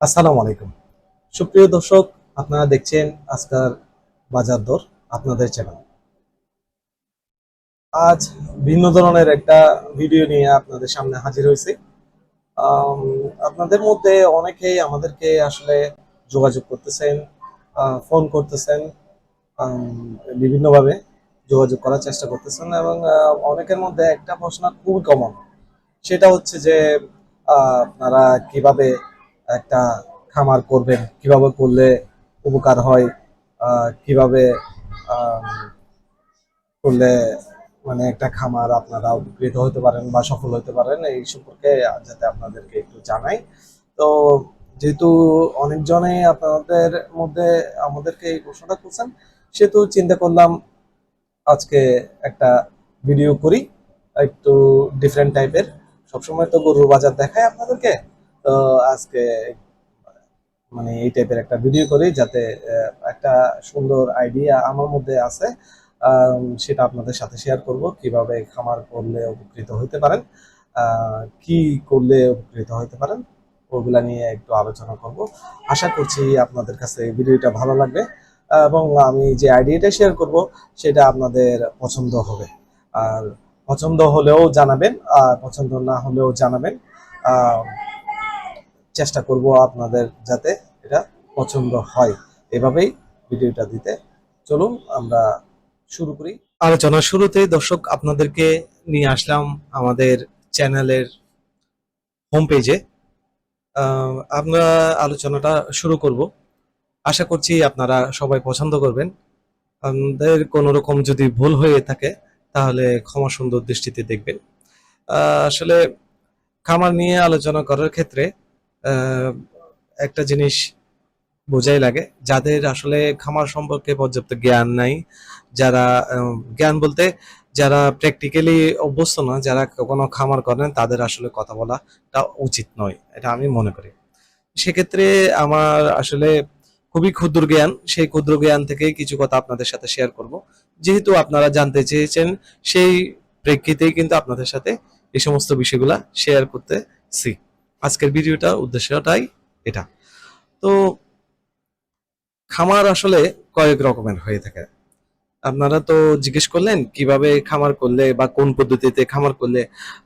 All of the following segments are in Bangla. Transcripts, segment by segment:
আসসালামু আলাইকুম। সুপ্রিয় দর্শক, আপনারা দেখছেন আজকাল বাজার দর আপনাদের চ্যানেল আজ ভিন্ন ধরনের একটা ভিডিও নিয়ে আপনাদের সামনে হাজির হয়েছি। আপনাদের মধ্যে অনেকেই আমাদেরকে আসলে যোগাযোগ করতেছেন ফোন করতেছেন বিভিন্নভাবে যোগাযোগ করার চেষ্টা করতেছেন এবং অনেকের মধ্যে একটা প্রশ্ন খুবই কমন সেটা হচ্ছে যে আপনারা কীভাবে একটা খামার করবেন, কীভাবে করলে উপকার হয় কীভাবে করলে মানে একটা খামার আপনারা উপকৃত হতে পারেন বা সফল হতে পারেন, এই সম্পর্কে যাতে আপনাদেরকে একটু জানাই। তো যেহেতু অনেকজনে আপনাদের মধ্যে আমাদেরকে এই প্রশ্নটা করছেন, সেহেতু চিন্তা করলাম আজকে একটা ভিডিও করি, একটু ডিফারেন্ট টাইপের সবসময় তো গরুর বাজার দেখায় আপনাদেরকে। তো আজকে মানে এই টাইপের একটা ভিডিও করি যাতে একটা সুন্দর আইডিয়া আমার মধ্যে আছে সেটা আপনাদের সাথে শেয়ার করব, কীভাবে খামার করলে উপকৃত হতে পারেন কি করলে উপকৃত হতে পারেন, ওগুলা নিয়ে একটু আলোচনা করব। আশা করছি আপনাদের কাছে ভিডিওটা ভালো লাগবে, এবং আমি যে আইডিয়াটা শেয়ার করব, সেটা আপনাদের পছন্দ হবে। আর পছন্দ হলেও জানাবেন, আর পছন্দ না হলেও জানাবেন চেষ্টা করব আপনাদের যাতে এটা পছন্দ হয়। এভাবেই ভিডিওটা দিতে। চলুন, আমরা শুরু করি। আলোচনা শুরুতে দর্শক, আপনাদেরকে নিয়ে আসলাম আমাদের চ্যানেলের হোম পেজে আমরা আলোচনাটা শুরু করব। আশা করছি আপনারা সবাই পছন্দ করবেন। আমাদের কোনো রকম যদি ভুল হয়ে থাকে, তাহলে ক্ষমা সুন্দর দৃষ্টিতে দেখবেন। আসলে খামার নিয়ে আলোচনা করার ক্ষেত্রে একটা জিনিস বোঝাই লাগে। যাদের আসলে খামার সম্পর্কে পর্যাপ্ত জ্ঞান নাই, যারা জ্ঞান বলতে যারা প্র্যাকটিক্যালি অভ্যস্ত না, যারা কোনো খামার করেন তাদের আসলে কথা বলাটা উচিত নয়, এটা আমি মনে করি। সেক্ষেত্রে আমার আসলে খুবই ক্ষুদ্র জ্ঞান, সেই ক্ষুদ্র জ্ঞান থেকেই কিছু কথা আপনাদের সাথে শেয়ার করব। যেহেতু আপনারা জানতে চেয়েছেন, সেই প্রেক্ষিতেই কিন্তু আপনাদের সাথে এই সমস্ত বিষয়গুলা শেয়ার করতেছি। আজকের ভিডিওটার উদ্দেশ্যটাই এটা। তো খামার আসলে কয়েক রকমের হয়ে থাকে। আপনারা তো জিজ্ঞেস করলেন, কীভাবে খামার করলে বা কোন পদ্ধতিতে খামার করলে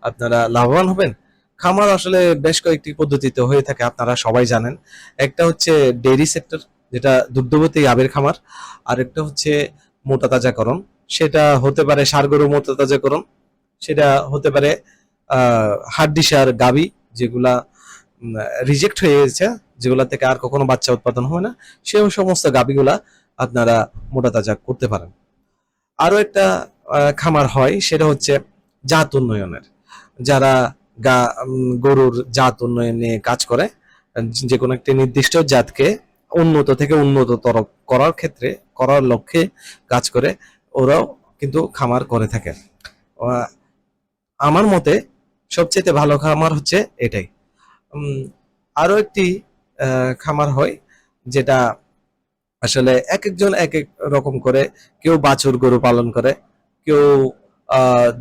আপনারা লাভবান হবেন? খামার আসলে বেশ কয়েকটি পদ্ধতিতে হয়ে থাকে, আপনারা সবাই জানেন। একটা হচ্ছে ডেইরি সেক্টর, যেটা দুগ্ধবতী আবের খামার। আর একটা হচ্ছে মোটা তাজাকরণ, সেটা হতে পারে সার গরু মোটা তাজাকরণ, সেটা হতে পারে হাড্ডি সার গাবি যেগুলা রিজেক্ট হয়ে গেছে, যেগুলা থেকে আর কখনো বাচ্চা উৎপাদন হয় না, সেই সমস্ত গাবিগুলা আপনারা মোটা তাজা করতে পারেন। আরও একটা খামার হয়, সেটা হচ্ছে জাত উন্নয়নের। যারা গা গরুর জাত উন্নয়ন নিয়ে কাজ করে যে কোনো একটি নির্দিষ্ট জাতকে উন্নত থেকে উন্নততর করার ক্ষেত্রে, করার লক্ষ্যে কাজ করে, ওরাও কিন্তু খামার করে থাকে আমার মতে সবচেয়ে ভালো খামার হচ্ছে এটাই। উম, আরও একটি খামার হয় যেটা আসলে এক একজন এক এক রকম করে কেউ বাছুর গরু পালন করে কেউ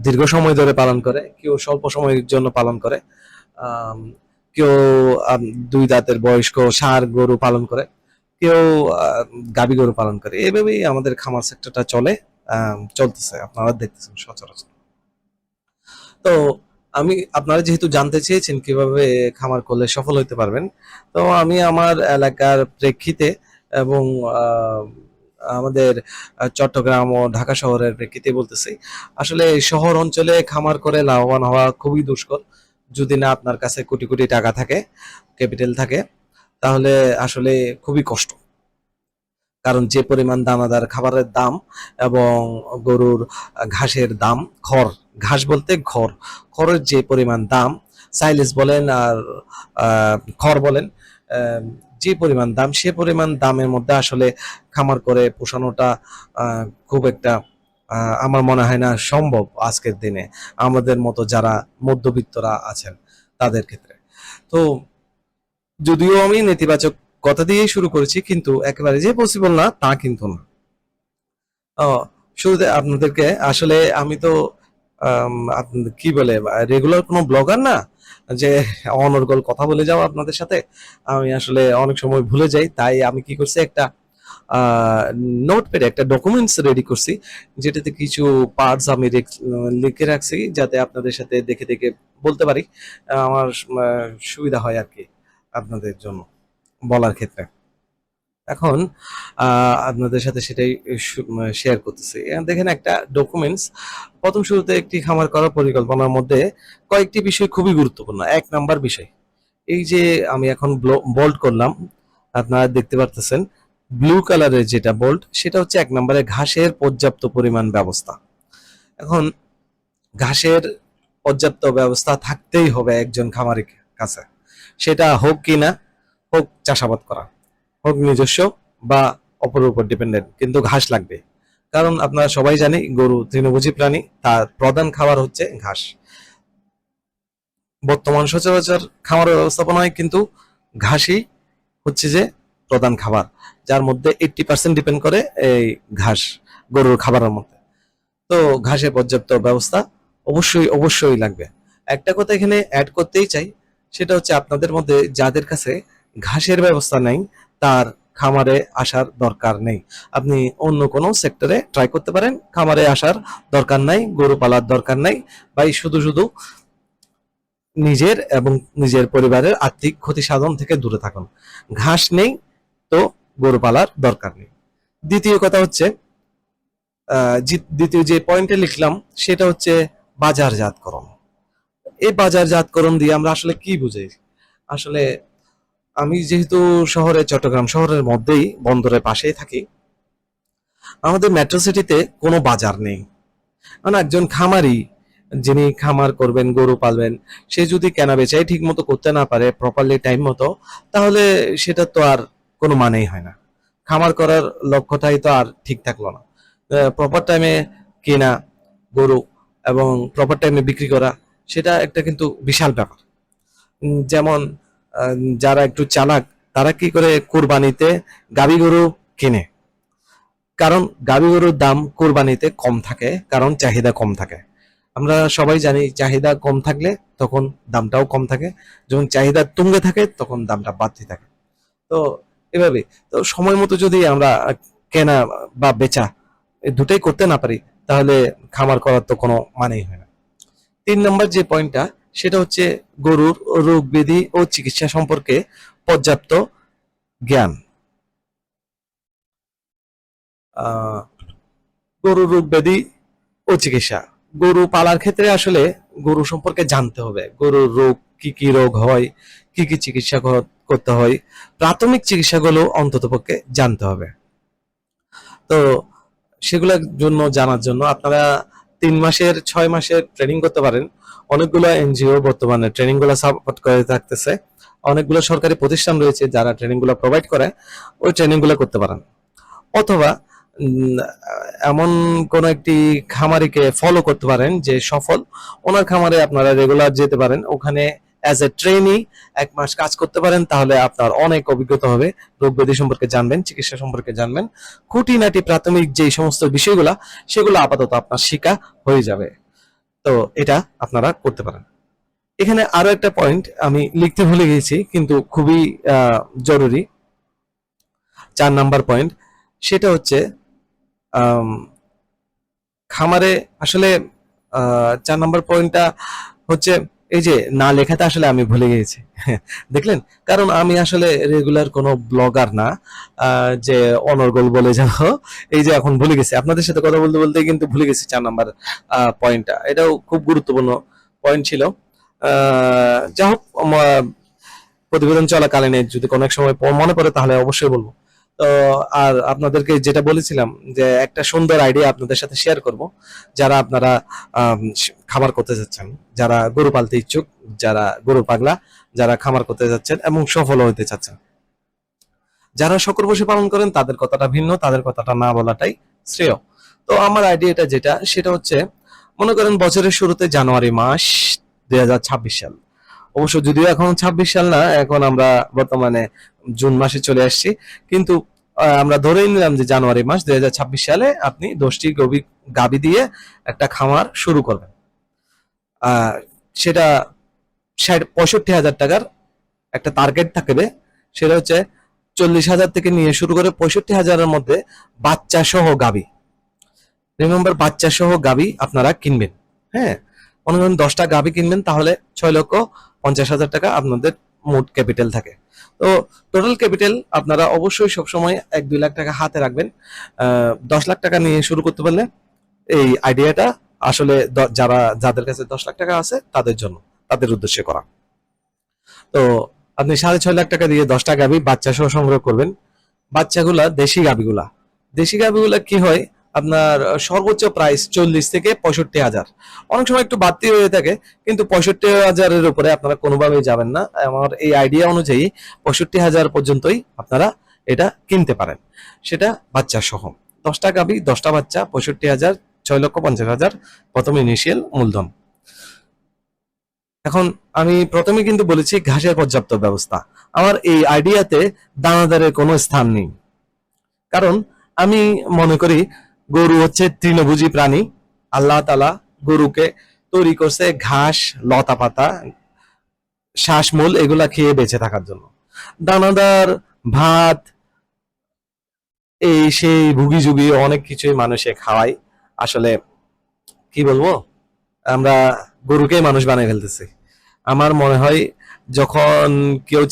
দীর্ঘ সময় ধরে পালন করে কেউ স্বল্প সময়ের জন্য পালন করে কেউ দুই দাঁতের বয়স্ক ষাঁড় গরু পালন করে কেউ গাভী গরু পালন করে। এভাবেই আমাদের খামার সেক্টরটা চলে চলতেছে। আপনারা দেখতেছেন সচরাচর। তো আমি, আপনারা যেহেতু জানতে চেয়েছেন কীভাবে খামার করলে সফল হতে পারবেন, তো আমি আমার এলাকার প্রেক্ষিতে এবং আমাদের চট্টগ্রাম ও ঢাকা শহরের প্রেক্ষিতে বলতেছি, আসলে শহর অঞ্চলে খামার করে লাভবান হওয়া খুবই দুষ্কর। যদি না আপনার কাছে কোটি কোটি টাকা থাকে, ক্যাপিটাল থাকে, তাহলে আসলে খুবই কষ্ট। কারণ যে পরিমাণ দানাদার খাবারের দাম এবং গরুর ঘাসের দাম, খড় ঘাস বলতে খড়। খড়ের যে পরিমাণ দাম, সাইলেজ বলেন আর খড় বলেন যে পরিমাণ দাম, সে পরিমাণ দামের মধ্যে আসলে খামার করে পোষানোটা খুব একটা আমার মনে হয় না সম্ভব আজকের দিনে। আমাদের মতো যারা মধ্যবিত্তরা আছেন, তাদের ক্ষেত্রে। তো যদিও আমি নেতিবাচক কথা দিয়েই শুরু করেছি, কিন্তু একেবারে যে পসিবল না, তা কিন্তু না। শুরুতে আপনাদেরকে, আসলে আমি তো কি বলে রেগুলার কোনো ব্লগার না? যে অনর্গল কথা বলে যাও আপনাদের সাথে, আমি আসলে অনেক সময় ভুলে যাই, তাই আমি কি করছি, একটা নোট প্যাডে একটা ডকুমেন্টস রেডি করছি, যেটাতে কিছু পার্টস আমি লিখে রাখছি, যাতে আপনাদের সাথে দেখে দেখে বলতে পারি, আমার সুবিধা হয় আর কি আপনাদের জন্য, বলার ক্ষেত্রে। এখন আপনাদের সাথে সেটাই শেয়ার করতেছি। দেখেন একটা ডকুমেন্টস প্রথম শুরুতে একটি খামার করার পরিকল্পনার মধ্যে কয়েকটি বিষয় খুবই গুরুত্বপূর্ণ। এক নাম্বার বিষয়, এই যে আমি এখন বোল্ড করলাম, আপনারা দেখতে পারতেছেন ব্লু কালারের যেটা বোল্ট সেটা হচ্ছে এক নম্বরে ঘাসের পর্যাপ্ত পরিমাণ ব্যবস্থা। এখন, ঘাসের পর্যাপ্ত ব্যবস্থা থাকতেই হবে একজন খামারের কাছে। সেটা হোক কিনা, হোক চাষাবাদ করা। হোক নিজস্ব বা অপরের উপর ডিপেন্ডেন্ট কিন্তু ঘাস লাগবে। কারণ আপনারা সবাই জানি, গরু তৃণভোজী প্রাণী, তার প্রধান খাবার হচ্ছে ঘাস। বর্তমান সচরাচর খামার ব্যবস্থাপনায় কিন্তু ঘাসই হচ্ছে যে প্রধান খাবার, যার মধ্যে এইটটি পার্সেন্ট ডিপেন্ড করে এই ঘাস, গরুর খাবারের মধ্যে। তো ঘাসের পর্যাপ্ত ব্যবস্থা অবশ্যই অবশ্যই লাগবে। একটা কথা এখানে অ্যাড করতেই চাই, সেটা হচ্ছে আপনাদের মধ্যে যাদের কাছে ঘাসের ব্যবস্থা নেই তার খামারে আসার দরকার নেই। আপনি অন্য কোনো সেক্টরে ট্রাই করতে পারেন, খামারে আসার দরকার নাই, গরু পালার দরকার নাই। ভাই, শুধু শুধু নিজের এবং নিজের পরিবারের আর্থিক ক্ষতি সাধন থেকে দূরে থাকুন। ঘাস নেই তো গরু পালার দরকার নেই। দ্বিতীয় কথা হচ্ছে দ্বিতীয় যে পয়েন্টে লিখলাম, সেটা হচ্ছে বাজারজাতকরণ। এই বাজারজাতকরণ দিয়ে আমরা আসলে কি বুঝি আসলে আমি যেহেতু শহরে চট্টগ্রাম শহরের মধ্যেই, বন্দরের পাশেই থাকি, আমাদের মেট্রো সিটিতে কোনো বাজার নেই। মানে একজন খামারি, যিনি খামার করবেন, গরু পালবেন, সে যদি কেনা বেচাই ঠিক মতো করতে না পারে প্রপারলি টাইম মতো, তাহলে সেটা তো আর কোনো মানেই হয় না। খামার করার লক্ষ্যটাই তো আর ঠিক থাকল না। প্রপার টাইমে কেনা গরু এবং প্রপার টাইমে বিক্রি করা, সেটা একটা কিন্তু বিশাল ব্যাপার। যেমন যারা একটু চালাক, তারা কি করে কোরবানিতে গাবি গরু কেনে? কারণ গাবি গরুর দাম কোরবানিতে কম থাকে, কারণ চাহিদা কম থাকে। আমরা সবাই জানি চাহিদা কম থাকলে তখন দামটাও কম থাকে। যখন চাহিদা তুঙ্গে থাকে, তখন দামটা বাড়তে থাকে। তো এভাবে, তো সময় মতো যদি আমরা কেনা বা বেচা দুটাই করতে না পারি, তাহলে খামার করার তো কোনো মানেই হয় না। তিন নম্বর যে পয়েন্টটা সেটা হচ্ছে গরুর রোগ ব্যাধি ও চিকিৎসা সম্পর্কে পর্যাপ্ত জ্ঞান। গরুর রোগ ব্যাধি ও চিকিৎসা। গরু পালার ক্ষেত্রে আসলে গরু সম্পর্কে জানতে হবে। গরুর রোগ কি কি রোগ হয়, কি কি চিকিৎসা করতে হয়, প্রাথমিক চিকিৎসাগুলো অন্ততপক্ষে জানতে হবে। তো সেগুলোর জন্য, জানার জন্য আপনারা তিন মাসের, ছয় মাসের ট্রেনিং করতে পারেন। অনেকগুলো এনজিও বর্তমানে ট্রেনিংগুলো সাপোর্ট করে থাকতেছে। অনেকগুলো সরকারি প্রতিষ্ঠান রয়েছে যারা ট্রেনিংগুলো প্রোভাইড করে, ওই ট্রেনিংগুলো করতে পারেন। অথবা এমন কোন একটি খামারিকে ফলো করতে পারেন যে সফল। ওনার খামারে আপনারা রেগুলার যেতে পারেন। ওখানে অ্যাজ এ ট্রেনি এক মাস কাজ করতে পারেন, তাহলে আপনার অনেক অভিজ্ঞতা হবে। রোগ ব্যাধি সম্পর্কে জানবেন, চিকিৎসা সম্পর্কে জানবেন। খুঁটিনাটি প্রাথমিক যে সমস্ত বিষয়গুলা, সেগুলো আপাতত আপনার শিকা হয়ে যাবে। তো এটা আপনারা করতে পারেন। এখানে আরও একটা পয়েন্ট আমি লিখতে ভুলে গেছি, কিন্তু খুবই জরুরি। চার নাম্বার পয়েন্ট সেটা হচ্ছে খামারে আসলে চার নাম্বার পয়েন্টটা হচ্ছে এই যে না লেখাতে আসলে আমি ভুলে গিয়েছি। দেখলেন? কারণ আমি আসলে রেগুলার কোনো ব্লগার না যে অনর্গল বলে যাব এই যে এখন ভুলে গেছি। আপনাদের সাথে কথা বলতে বলতে কিন্তু ভুলে গেছি চার নাম্বার পয়েন্টটা এটাও খুব গুরুত্বপূর্ণ পয়েন্ট ছিল। আহ, যা হোক প্রতিবেদন চলাকালীন যদি কোনো এক সময় মনে পড়ে তাহলে অবশ্যই বলব। তো আর আপনাদেরকে যেটা বলেছিলাম যে একটা সুন্দর আইডিয়া আপনাদের সাথে শেয়ার করব। যারা আপনারা খামার করতে যাচ্ছেন, যারা গরু পালতে ইচ্ছুক, যারা গরু পাগলা, যারা খামার করতে যাচ্ছেন এবং সফল হতে চাচ্ছেন। যারা শকর বসে পালন করেন, তাদের কথাটা ভিন্ন, তাদের কথাটা না বলাটাই শ্রেয়। তো আমার আইডিয়াটা যেটা, সেটা হচ্ছে, মনে করেন বছরের শুরুতে জানুয়ারি মাস দুই হাজার ছাব্বিশ সাল। অবশ্য যদিও এখন ছাব্বিশ সাল না, এখন আমরা বর্তমানে জুন মাসে চলে আসছি। কিন্তু আমরা ধরেই নিলাম যে জানুয়ারি মাস দু হাজার ছাব্বিশ সালে আপনি দশটি গবি গাবি দিয়ে একটা খামার শুরু করবেন। সেটা ষাট পঁয়ষট্টি হাজার টাকার একটা টার্গেট থাকবে। সেটা হচ্ছে চল্লিশ হাজার থেকে নিয়ে শুরু করে পঁয়ষট্টি হাজারের মধ্যে বাচ্চা সহ গাবি। রিমেম্বার বাচ্চা সহ গাবি আপনারা কিনবেন। হ্যাঁ মনে করেন দশটা গাবি কিনবেন, তাহলে ছয় লক্ষ পঞ্চাশ হাজার টাকা আপনাদের মোট ক্যাপিটাল থাকে। তো টোটাল ক্যাপিটাল আপনারা অবশ্যই সবসময় এক দুই লাখ টাকা হাতে রাখবেন। দশ লাখ টাকা নিয়ে শুরু করতে পারলে এই আইডিয়াটা আসলে যারা, যাদের কাছে দশ লাখ টাকা আছে, তাদের জন্য, তাদের উদ্দেশ্যে করা। তো আপনি সাড়ে ছয় লাখ টাকা দিয়ে দশটা গাবি বাচ্চা সহ সংগ্রহ করবেন। বাচ্চাগুলা দেশি গাবিগুলা দেশি গাবিগুলা কি হয়? আপনার সর্বোচ্চ প্রাইস চল্লিশ থেকে পঁয়ষট্টি হাজার। অনেক সময় একটু বাড়তি হয়ে থাকে, কিন্তু পঁয়ষট্টি হাজারের উপরে আপনারা কোনোভাবেই যাবেন না। আমার এই আইডিয়া অনুযায়ী পঁয়ষট্টি হাজার পর্যন্তই আপনারা এটা কিনতে পারেন। সেটা বাচ্চা সহ। দশটা গাবি দশটা বাচ্চা, পঁয়ষট্টি হাজার, ছয় লক্ষ পঞ্চাশ হাজার, প্রথম ইনিশিয়াল মূলধন। এখন আমি প্রথমে কিন্তু বলেছি ঘাসের পর্যাপ্ত ব্যবস্থা। আমার এই আইডিয়াতে দানাদারের কোনো স্থান নেই। কারণ আমি মনে করি গরু হচ্ছে তৃণভোজী প্রাণী। আল্লাহ তালা গরুকে তৈরি করছে ঘাস, লতা পাতা, শ্বাসমূল, এগুলা খেয়ে বেঁচে থাকার জন্য। দানাদার, ভাত, এই সেই ভুগি যুগি অনেক কিছুই মানুষে খাওয়াই আসলে কি বলব? আমরা গরুকে মানুষ বানিয়ে ফেলতেছি। আমার মনে হয় যখন কেউ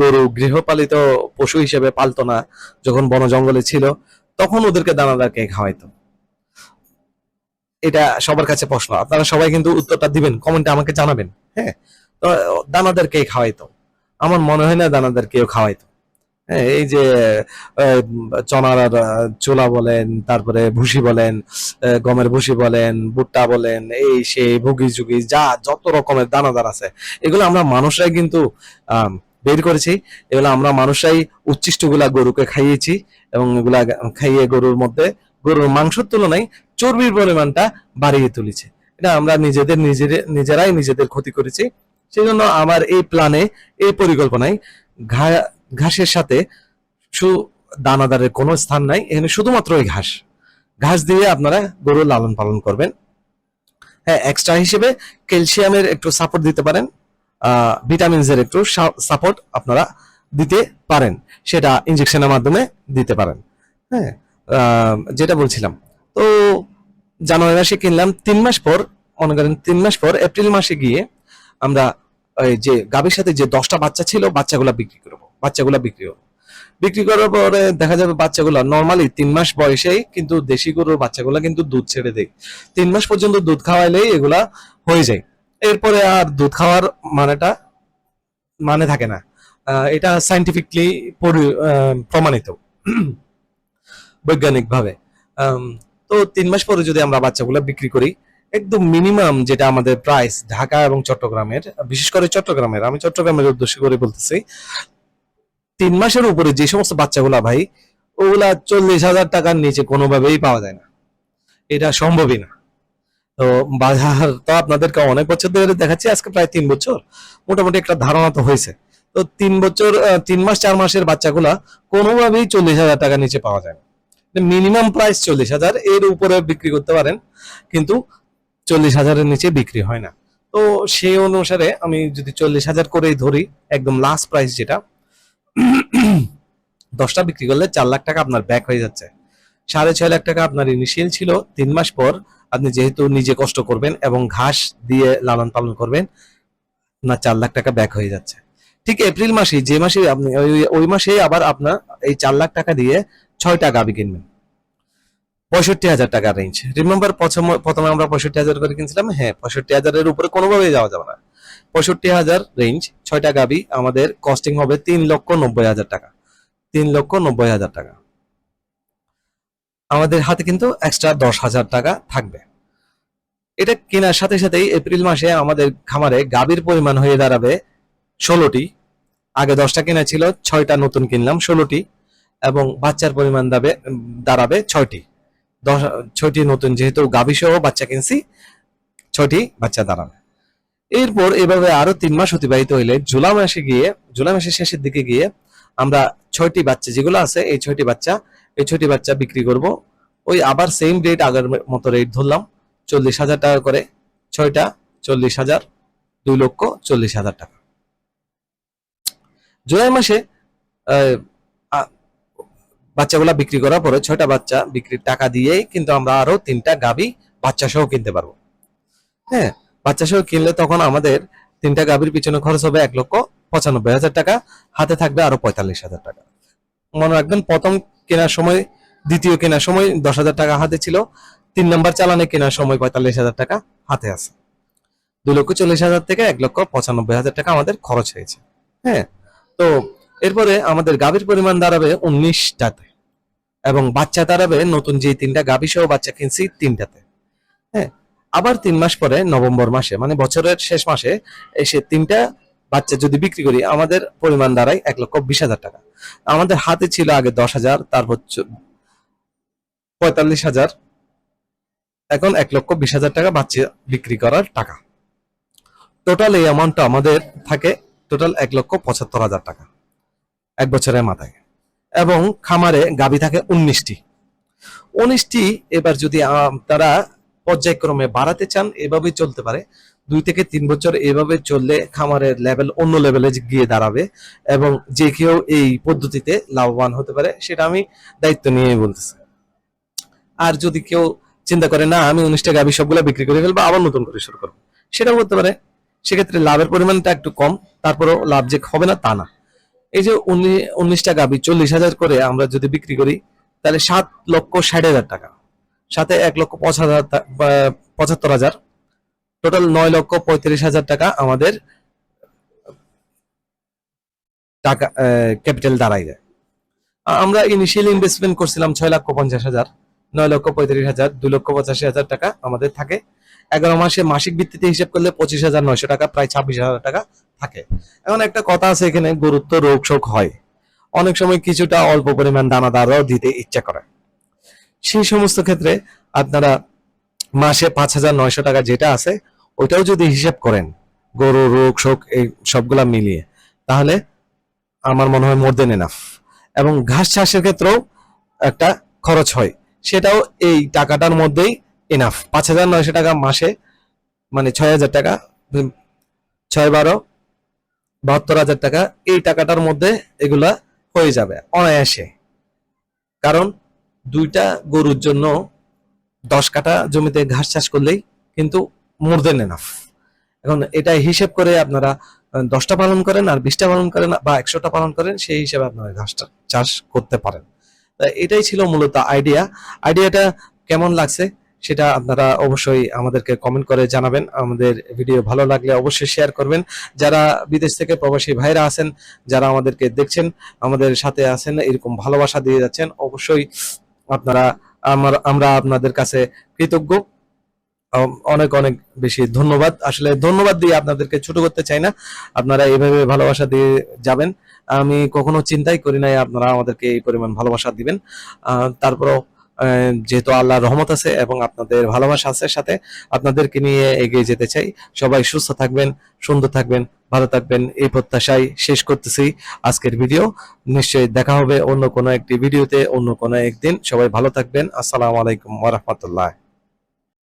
গরু গৃহপালিত পশু হিসেবে পালতো না, যখন বন জঙ্গলে ছিল তখন ওদেরকে দানাদারকে খাওয়াইতো। এটা সবার কাছে প্রশ্ন। আপনারা সবাই কিন্তু উত্তরটা দিবেন কমেন্টে আমাকে জানাবেন হ্যাঁ? তো দানাদার কে খাওয়াইতো। আমার মনে হয় না দানাদার কেউ খাওয়াইতো। হ্যাঁ এই যে চনার আহ, চোলা বলেন তারপরে ভুসি বলেন গমের ভুসি বলেন ভুট্টা বলেন এই সেই ভুগি যুগি যা যত রকমের দানাদার আছে এগুলো আমরা মানুষরাই কিন্তু আম, বের করেছি। এগুলো আমরা মানুষরাই উচ্ছিষ্টগুলা গরুকে খাইয়েছি এবং এগুলা খাইয়ে গরুর মধ্যে গরুর মাংসের তুলনায় চর্বির পরিমাণটা বাড়িয়ে তুলেছে। এটা আমরা নিজেদের নিজের নিজেরাই নিজেদের ক্ষতি করেছি। সেই জন্য আমার এই প্ল্যানে এই পরিকল্পনায় ঘা- ঘাসের সাথে সু দানাদারের কোনো স্থান নাই। এখানে শুধুমাত্র এই ঘাস। ঘাস দিয়ে আপনারা গরু লালন পালন করবেন। হ্যাঁ এক্সট্রা হিসেবে ক্যালসিয়ামের একটু সাপোর্ট দিতে পারেন। ভিটামিনস এর একটু সাপোর্ট আপনারা দিতে পারেন। সেটা ইনজেকশনের মাধ্যমে দিতে পারেন। হ্যাঁ যেটা বলছিলাম। তো জানুয়ারি মাসে কিনলাম, তিন মাস পর, মনে করেন তিন মাস পর, এপ্রিল মাসে গিয়ে আমরা ওই যে গাভীর সাথে যে দশটা বাচ্চা ছিল, বাচ্চাগুলা বিক্রি করব। বাচ্চাগুলা বিক্রি করব। বিক্রি করার পরে দেখা যাবে বাচ্চাগুলা নর্মালি তিন মাস বয়সেই কিন্তু দেশি গরুর বাচ্চাগুলা কিন্তু দুধ ছেড়ে দেয়। তিন মাস পর্যন্ত দুধ খাওয়াইলেই এগুলা হয়ে যায়। এরপরে আর দুধ খাওয়ার মানেটা মানে থাকে না। এটা সাইন্টিফিকলি প্রমাণিত বৈজ্ঞানিক ভাবে তো তিন মাস পরে যদি আমরা বাচ্চাগুলো বিক্রি করি, একদম মিনিমাম যেটা আমাদের প্রাইস ঢাকা এবং চট্টগ্রামের, বিশেষ করে চট্টগ্রামের, আমি চট্টগ্রামের উদ্দেশ্য করে বলতেছি, তিন মাসের উপরে যে সমস্ত বাচ্চাগুলা ভাই, ওগুলা চল্লিশ হাজার টাকার নিচে কোনোভাবেই পাওয়া যায় না। এটা সম্ভবই না। তো বাজার তো আপনাদেরকে অনেক বছর ধরে দেখাচ্ছি, আজকে প্রায় তিন বছর। মোটামুটি একটা ধারণা তো হয়েছে। তো তিন বছর তিন মাস, চার মাসের বাচ্চাগুলা কোনোভাবেই চল্লিশ হাজার টাকার নিচে পাওয়া যায় না। মিনিমাম প্রাইস চল্লিশ হাজার, এর উপরে বিক্রি করতে পারেন, কিন্তু চল্লিশ হাজারের নিচে বিক্রি হয় না। তো সেই অনুসারে আমি যদি চল্লিশ হাজার করেই ধরি, একদম লাস্ট প্রাইস যেটা, দশটা বিক্রি করলে চার লাখ টাকা আপনার ব্যাক হয়ে যাচ্ছে। সাড়ে ছয় লাখ টাকা আপনার ইনিশিয়াল ছিল, তিন মাস পর আপনি যেহেতু নিজে কষ্ট করবেন এবং ঘাস দিয়ে লালন পালন করবেন না চার লাখ টাকা ব্যাক হয়ে যাচ্ছে। ঠিক এপ্রিল মাসে যে মাসে আপনি, ওই- ওই মাসে আবার আপনার এই চার লাখ টাকা দিয়ে ছয়টা গাবি কিনবেন। পঁয়ষট্টি হাজার টাকা রেঞ্জ রিমেম্বার প্রথমে আমরা পঁয়ষট্টি হাজার করে কিনছিলাম? হ্যাঁ পঁয়ষট্টি হাজারের উপরে কোনোভাবেই যাওয়া যাবে না। পঁয়ষট্টি হাজার রেঞ্জ ছয়টা গাবি আমাদের কস্টিং হবে তিন লক্ষ নব্বই হাজার টাকা। তিন লক্ষ নব্বই হাজার টাকা। আমাদের হাতে কিন্তু এক্সট্রা দশ হাজার টাকা থাকবে। এটা কেনার সাথে সাথেই এপ্রিল মাসে আমাদের খামারে গাবির পরিমাণ হয়ে দাঁড়াবে ষোলোটি। আগে দশটা কেনা ছিল, ছয়টা নতুন কিনলাম ষোলোটি এবং বাচ্চার পরিমাণ দাবে, দাঁড়াবে ছয়টি। দশ, ছয়টি নতুন যেহেতু গাভী সহ বাচ্চা কিনছি, ছয়টি বাচ্চা দাঁড়াবে। এরপর এভাবে আরও তিন মাস অতিবাহিত হইলে জুলাই মাসে গিয়ে, জুলাই মাসের শেষের দিকে গিয়ে আমরা ছয়টি বাচ্চা যেগুলো আছে, এই ছয়টি বাচ্চা এই ছয়টি বাচ্চা বিক্রি করব। ওই আবার সেম রেট আগের মতো রেট ধরলাম, চল্লিশ হাজার টাকা করে। ছয়টা, চল্লিশ হাজার, দুই লক্ষ, চল্লিশ হাজার টাকা। জুলাই মাসে বাচ্চাগুলা বিক্রি করার পরে ছয়টা বাচ্চা বিক্রির টাকা দিয়েই কিন্তু আমরা আরও তিনটা গাবি বাচ্চা সহ কিনতে পারব। হ্যাঁ বাচ্চা সহ কিনলে তখন আমাদের তিনটা গাবির পিছনে খরচ হবে এক লক্ষ পঁচানব্বই হাজার টাকা, হাতে থাকবে আরও পঁয়তাল্লিশ হাজার টাকা। মনে রাখবেন, প্রথম কেনার সময়, দ্বিতীয় কেনার সময় দশ হাজার টাকা হাতে ছিল। তিন নাম্বার চালানে কেনার সময় পঁয়তাল্লিশ হাজার টাকা হাতে আছে। দুই লক্ষ চল্লিশ হাজার থেকে এক লক্ষ পঁচানব্বই হাজার টাকা আমাদের খরচ হয়েছে। হ্যাঁ তো এরপরে আমাদের গাভীর পরিমাণ দাঁড়াবে উনিশটাতে এবং বাচ্চা দাঁড়াবে নতুন যে তিনটা গাভী সহ বাচ্চা কিনছি তিনটাতে। হ্যাঁ আবার তিন মাস পরে নভেম্বর মাসে মানে বছরের শেষ মাসে এসে তিনটা বাচ্চা যদি বিক্রি করি, আমাদের পরিমাণ দাঁড়ায় এক লক্ষ বিশ হাজার টাকা। আমাদের হাতে ছিল আগে দশ হাজার, তারপর পঁয়তাল্লিশ হাজার। এখন এক লক্ষ বিশ হাজার টাকা বাচ্চা বিক্রি করার টাকা। টোটাল এই অ্যামাউন্টটা আমাদের থাকে টোটাল এক লক্ষ পঁচাত্তর হাজার টাকা। এক বছরের মাথায়। এবং খামারে গাবি থাকে উনিশটি। উনিশটি এবার যদি তারা পর্যায়ক্রমে বাড়াতে চান, এভাবেই চলতে পারে। দুই থেকে তিন বছর এভাবে চললে খামারের লেভেল অন্য লেভেলে গিয়ে দাঁড়াবে এবং যে কেউ এই পদ্ধতিতে লাভবান হতে পারে, সেটা আমি দায়িত্ব নিয়ে বলতেছি। আর যদি কেউ চিন্তা করে, না, আমি উনিশটা গাভি সবগুলো বিক্রি করে ফেলব, আবার নতুন করে শুরু করব। সেটাও করতে পারে। সেক্ষেত্রে লাভের পরিমাণটা একটু কম, তারপরেও লাভ যে হবে না তা না। এই যে উনি- উনিশটা গাভি চল্লিশ হাজার করে আমরা যদি বিক্রি করি, তাহলে সাত লক্ষ ষাট হাজার টাকা, সাথে এক লক্ষ পঁচাত্তর হাজার টোটাল নয় লক্ষ পঁয়ত্রিশ হাজার টাকা আমাদের টাকা ক্যাপিটাল দাঁড়াই যায়। আমরা ইনিশিয়াল ইনভেস্টমেন্ট করছিলাম ছয় লক্ষ পঞ্চাশ হাজার, নয় লক্ষ পঁয়ত্রিশ হাজার, দু লক্ষ পঁচাশি হাজার টাকা আমাদের থাকে। এগারো মাসে মাসিক ভিত্তিতে হিসাব করলে পঁচিশ হাজার নয়শো টাকা, প্রায় ছাব্বিশ হাজার টাকা থাকে। এখন একটা কথা আছে এখানে গুরুত্ব রোগ শোক হয়। অনেক সময় কিছুটা অল্প পরিমাণ দানাদারও দিতে ইচ্ছা করে। সেই সমস্ত ক্ষেত্রে আপনারা মাসে পাঁচ হাজার নয়শো টাকা যেটা আছে ওইটাও যদি হিসাব করেন, গরু, রোগ, শোক, এই সবগুলা মিলিয়ে, তাহলে আমার মনে হয় মোর দেন এনাফ এবং ঘাস চাষের ক্ষেত্রেও একটা খরচ হয়। সেটাও এই টাকাটার মধ্যেই এনাফ পাঁচ হাজার নয়শো টাকা মাসে মানে ছয় হাজার টাকা, ছয় বারো, বাহাত্তর হাজার টাকা, এই টাকাটার মধ্যে এগুলা হয়ে যাবে, অনায়াসে। কারণ দুইটা গরুর জন্য দশ কাঠা জমিতে ঘাস চাষ করলেই কিন্তু মোর দেন এনাফ এখন এটা হিসেব করে আপনারা দশটা পালন করেন আর বিশটা পালন করেন বা একশোটা পালন করেন, সেই হিসাবে আপনারা ঘাসটা চাষ করতে পারেন। এটাই ছিল মূলত আইডিয়া আইডিয়াটা কেমন লাগছে সেটা আপনারা অবশ্যই আমাদেরকে কমেন্ট করে জানাবেন। আমাদের ভিডিও ভালো লাগলে অবশ্যই শেয়ার করবেন। যারা বিদেশ থেকে প্রবাসী ভাইরা আছেন, যারা আমাদেরকে দেখছেন, আমাদের সাথে আছেন, এরকম ভালোবাসা দিয়ে যাচ্ছেন, অবশ্যই আপনারা আমার, আমরা আপনাদের কাছে কৃতজ্ঞ। অনেক অনেক বেশি ধন্যবাদ। আসলে ধন্যবাদ দিয়ে আপনাদেরকে ছোট করতে চাই না। আপনারা এইভাবে ভালোবাসা দিয়ে যাবেন। আমি কখনো চিন্তাই করি নাই আপনারা আমাদেরকে এই পরিমাণ ভালোবাসা দিবেন। তারপরও যেহেতু আল্লাহর রহমত আছে এবং আপনাদের ভালোবাসা আছে সাথে, আপনাদেরকে নিয়ে এগিয়ে যেতে চাই। সবাই সুস্থ থাকবেন, সুন্দর থাকবেন, ভালো থাকবেন, এই প্রত্যাশায় শেষ করতেছি আজকের ভিডিও। নিশ্চয়ই দেখা হবে অন্য কোনো একটি ভিডিওতে অন্য কোনো একদিন। সবাই ভালো থাকবেন। আসসালামু আলাইকুম ওয়া রাহমাতুল্লাহ।